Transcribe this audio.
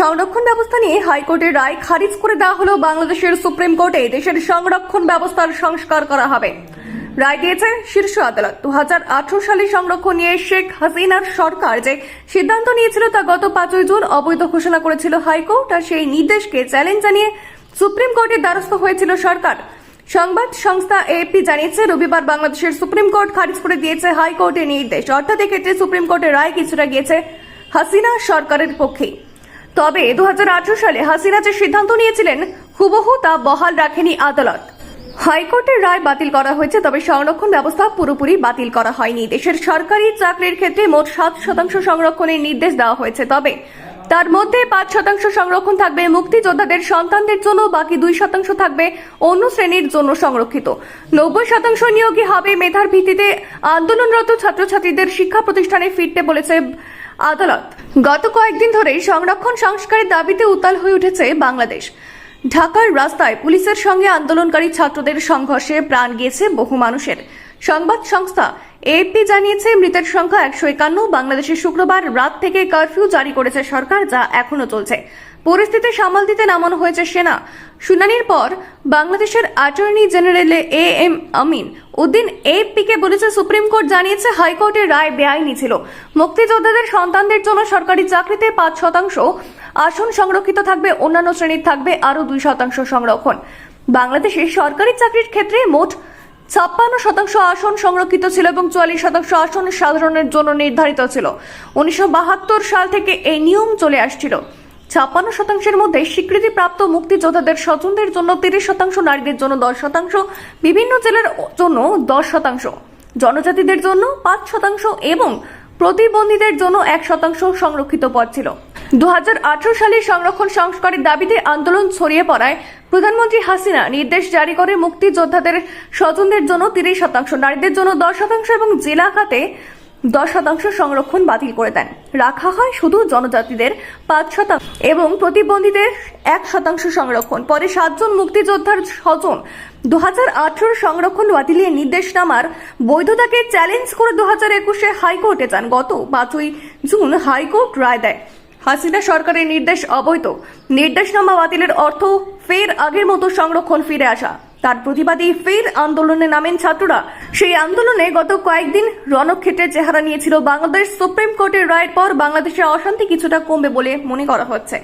সংরক্ষণ ব্যবস্থা নিয়ে হাইকোর্টের রায় খারিজ করে দেওয়া হলো বাংলাদেশের সুপ্রিম কোর্টে দেশের সংরক্ষণ ব্যবস্থার সংস্কার করা হবে। রায় দিয়েছে শীর্ষ আদালত। দু হাজার আঠেরো সালে সংরক্ষণ নিয়ে শেখ হাসিনার সরকার যে সিদ্ধান্ত নিয়েছিল তা গত পাঁচই জুন অবৈধ ঘোষণা করেছিল হাইকোর্ট আর সেই নির্দেশকে চ্যালেঞ্জ জানিয়ে সুপ্রিম কোর্টের দ্বারস্থ হয়েছিল সরকার। সংবাদ সংস্থা এপি জানিয়েছে, রবিবার বাংলাদেশের সুপ্রিম কোর্ট খারিজ করে দিয়েছে হাইকোর্টের নির্দেশ। অর্থাৎ এক্ষেত্রে সুপ্রিম কোর্টের রায় কিছুটা গিয়েছে হাসিনা সরকারের পক্ষেই। তবে দুহাজার আঠারো সালে হাসিনা যে সিদ্ধান্ত নিয়েছিলেন, হুবহু তা বহাল রাখেনি আদালত। হাইকোর্টের রায় বাতিল করা হয়েছে, তবে সংরক্ষণ ব্যবস্থা পুরোপুরি বাতিল করা হয়নি। দেশের সরকারি চাকরির ক্ষেত্রে মোট সাত শতাংশ সংরক্ষণের নির্দেশ দেওয়া হয়েছে, তবে তার মধ্যে পাঁচ শতাংশ সংরক্ষণ থাকবে মুক্তিযোদ্ধাদের সন্তানদের জন্য, বাকি দুই শতাংশ থাকবে অন্য শ্রেণির জন্য সংরক্ষিত। নব্বই শতাংশ নিয়োগই হবে মেধার ভিত্তিতে। আন্দোলনরত ছাত্রছাত্রীদের শিক্ষা প্রতিষ্ঠানে ফিরতে বলেছে আদালত। গত কয়েকদিন ধরেই সংরক্ষণ সংস্কারের দাবিতে উতাল হয়ে উঠেছে বাংলাদেশ। ঢাকার রাস্তায় পুলিশের সঙ্গে আন্দোলনকারী ছাত্রদের সংঘর্ষে প্রাণ গিয়েছে বহু মানুষের। সংবাদ সংস্থা এপি জানিয়েছে, মৃতের সংখ্যা একশো একান্ন। বাংলাদেশে শুক্রবার রাত থেকে কারফিউ জারি করেছে সরকার, যা এখনও চলছে। পরিস্থিতি সামাল দিতে নামানো হয়েছে সেনা। শুনানির পর বাংলাদেশের attorney general A M Amin Uddin APK বলেছে, সুপ্রিম কোর্ট জানিয়েছে হাইকোর্টের রায় বেআইনি ছিল। মুক্তিযোদ্ধাদের সন্তানদের জন্য সরকারি চাকরিতে পাঁচ শতাংশ, আসন সংরক্ষিত থাকবে, অন্যান্য শ্রেণির থাকবে আরও দুই শতাংশ সংরক্ষণ। বাংলাদেশে সরকারি চাকরির ক্ষেত্রে মোট ছাপ্পান্ন শতাংশ আসন সংরক্ষিত ছিল এবং চুয়াল্লিশ শতাংশ আসন সাধারণের জন্য নির্ধারিত ছিল। উনিশশো বাহাত্তর সাল থেকে এই নিয়ম চলে আসছিল। ছাপ্পান্ন শতাংশের মধ্যে স্বীকৃতিপ্রাপ্ত মুক্তিযোদ্ধাদের স্বজনদের জন্য তিরিশ শতাংশ, নারীদের জন্য দশ শতাংশ, বিভিন্ন জেলার জন্য দশ শতাংশ, জনজাতিদের জন্য পাঁচ শতাংশ এবং প্রতিবন্ধীদের জন্য এক শতাংশ সংরক্ষিত পদ ছিল। দু হাজার আঠারো সালে সংরক্ষণ সংস্কারের দাবিতে আন্দোলন ছড়িয়ে পড়ায় প্রধানমন্ত্রী হাসিনা নির্দেশ জারি করে মুক্তিযোদ্ধাদের স্বজনদের জন্য তিরিশ শতাংশ, নারীদের জন্য দশ শতাংশ এবং জেলা খাতে দশ শতাংশ সংরক্ষণ বাতিল করে দেন। রাখা হয় শুধু জনজাতিদের পাঁচ শতাংশ এবং প্রতিবন্ধীদের এক শতাংশ সংরক্ষণ। পরে সাতজন মুক্তিযোদ্ধার স্বজন দু হাজার সংরক্ষণ বাতিলের নির্দেশনামার বৈধতাকে চ্যালেঞ্জ করে দু হাজার একুশে হাইকোর্টে যান। গত পাঁচই জুন হাইকোর্ট রায় দেয়। হাসিনা সরকারের নির্দেশ অবৈধ। নির্দেশনামা বাতিলের অর্থ ফের আগের মতো সংরক্ষণ ফিরে আসা। তার প্রতিবাদে ফের আন্দোলনে নামেন ছাত্ররা। সেই আন্দোলনে গত কয়েকদিন রণক্ষেত্রে চেহারা নিয়েছিল বাংলাদেশ সুপ্রিম কোর্টের রায়ের পর বাংলাদেশের অশান্তি কিছুটা কমবে বলে মনে করা হচ্ছে।